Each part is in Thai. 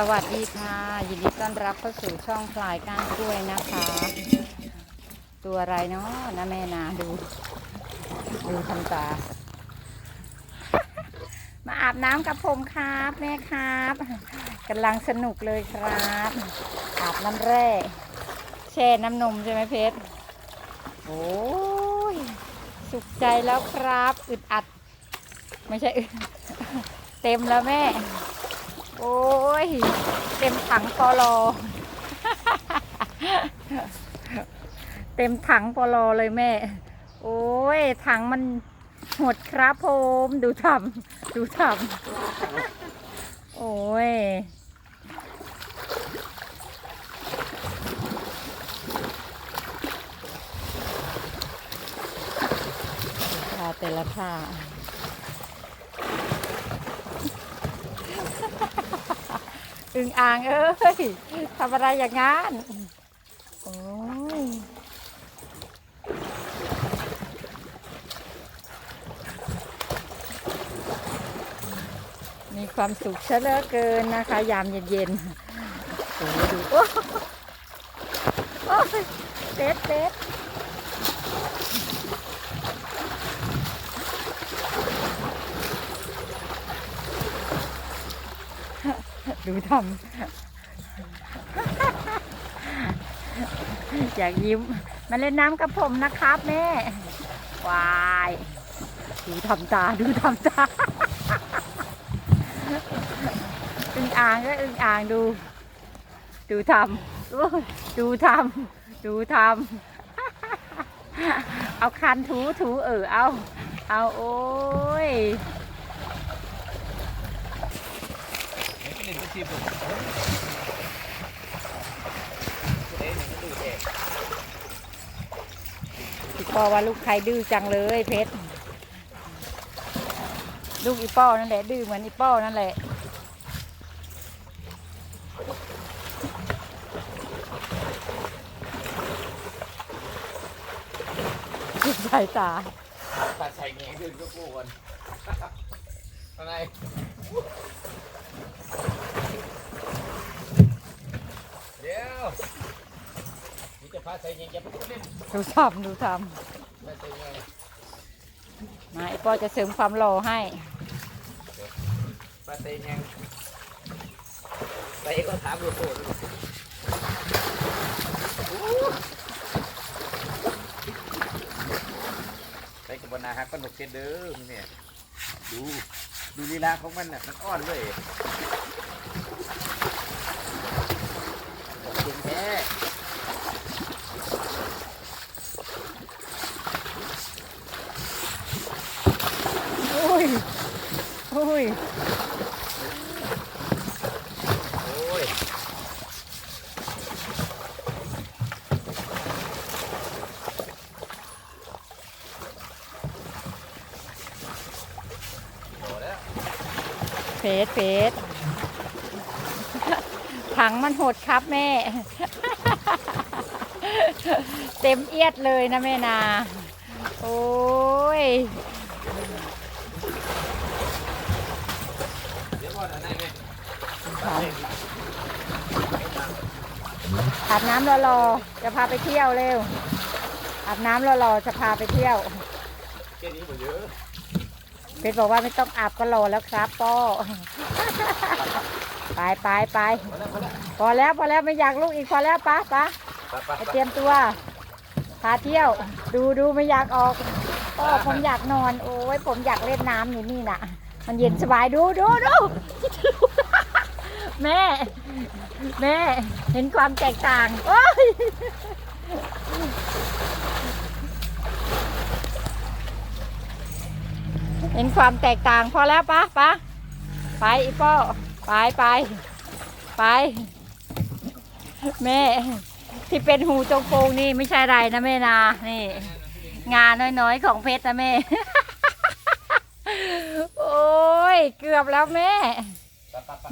สวัสดีค่ะ ยินดีต้อนรับเข้าสู่ช่องพลายก้านกล้วยนะคะ ตัวอะไรเนาะนะแม่นาดู ดูทำตา มาอาบน้ำกับผมครับแม่ครับกำลังสนุกเลยครับ อาบน้ำแร่แช่น้ำนมใช่ไหมเพชรโอ้ยสุขใจแล้วครับอึดอัด ไม่ใช่อึดเต็มแล้วแม่ โอ้ ย เต็มถังปอลอเต็มถังปอลอเลยแม่ โอ้ย ถังมันหมดครับผมดูทำดูทำโอ้ยท่าแต่ละท่า อึงอ่างเอ้ยทำอะไรอย่างงั้นโอ้ยมีความสุขซะเหลือเกินนะคะ ยามเย็นๆโอ้ยดูโอ้ยเด็ดเด็ด ดูทำอยากยิ้ม มาเล่นน้ำกับผมนะครับแม่วาย ดูทำตา ดูทำตา อึงอ่างก็อึงอ่างดู ดูทำดูทำดูทำเอาคันถูถูเออเอา เอาโอ้ย เล่นไปสิบลู กเล่นอย่างนั้นดูเองพี่ป้อว่าลูกใครดื้อจังเลยเพชร ลูกอีป้อนั่นแหละดื้อเหมือนอีป้อนั่นแหละจิตสายตาตัดใส่เงี้ยขึ้นก็พูดกันอะไรเดี๋ยวนี่จะพาใส่เงี้ยจะไปเล่น ดูทำดูทพาใส่เงี้ยำมาอีป้อจะเสริมความหล่อให้พาใส่เงี้ยใส่ก็ถามดูโคตรใส่กับบนาฮักก็หนุกเกนเด้อเนี่ยดูดูลีลาของมันน่ะมันอ้อนเลยเก่งแท้ โอ้ ยโอ้ยโอ้ยเฟสเฟสถังมันหดครับแม่ เต็มเอียดเลยนะแม่นา โอ้ย เดี๋ยวก่อนอันไหนเนี่ย อาบน้ำรอๆจะพาไปเที่ยวเร็วอาบน้ำรอๆจะพาไปเที่ยวแค่นี้หมดเยอะเพชรบอกว่าไม่ต้องอาบก็รอแล้วครับป้อไปไปไปพอแล้วพอแล้วพอแล้วพอแล้วไม่อยากลูกอีกพอแล้วปะปะไปไปไปไปเตรียมตัวพาเที่ยว ดูดูไม่อยากออกป้อผมอยากนอน โอ้ยผมอยากเล่นน้ำอยู่นี่น่ะ มันเย็นสบายดูดูดูแม่ แม่เห็นความแตกต่าง โอ้ยเห็นความแตกต่างพอแล้วปะปะไปอีป้อไปไปไป แม่ ที่เป็นหูจงโปงนี่ไม่ใช่ไรนะแม่นา นี่ งานน้อยๆของเพชรนะแม่ โอ้ย เกือบแล้วแม่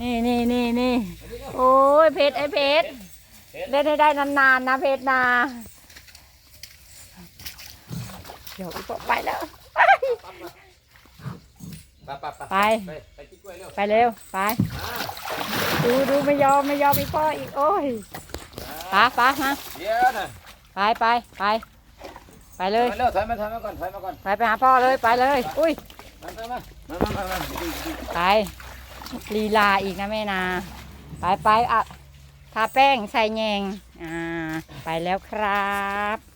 นี่นี่นี่นี่โอ้ยเพชรไอเพชรเล่นให้ได้นานๆนะเพชรนา เดี๋ยวไปแล้วไปไปไปไปเร็วไป ดูดูไม่ยอมไม่ยอมอีกพ่ออีกโอ้ยปะปะาะไปไปไปไปเลยถอยมาถอยมาก่อนถอยมาก่อนไปไปหาพ่อเลยไปเลย อุ้ยไป ลีลาอีกนะแม่นา ไปไปอะทาแป้งใส่แยงอ่า ไปแล้วครับ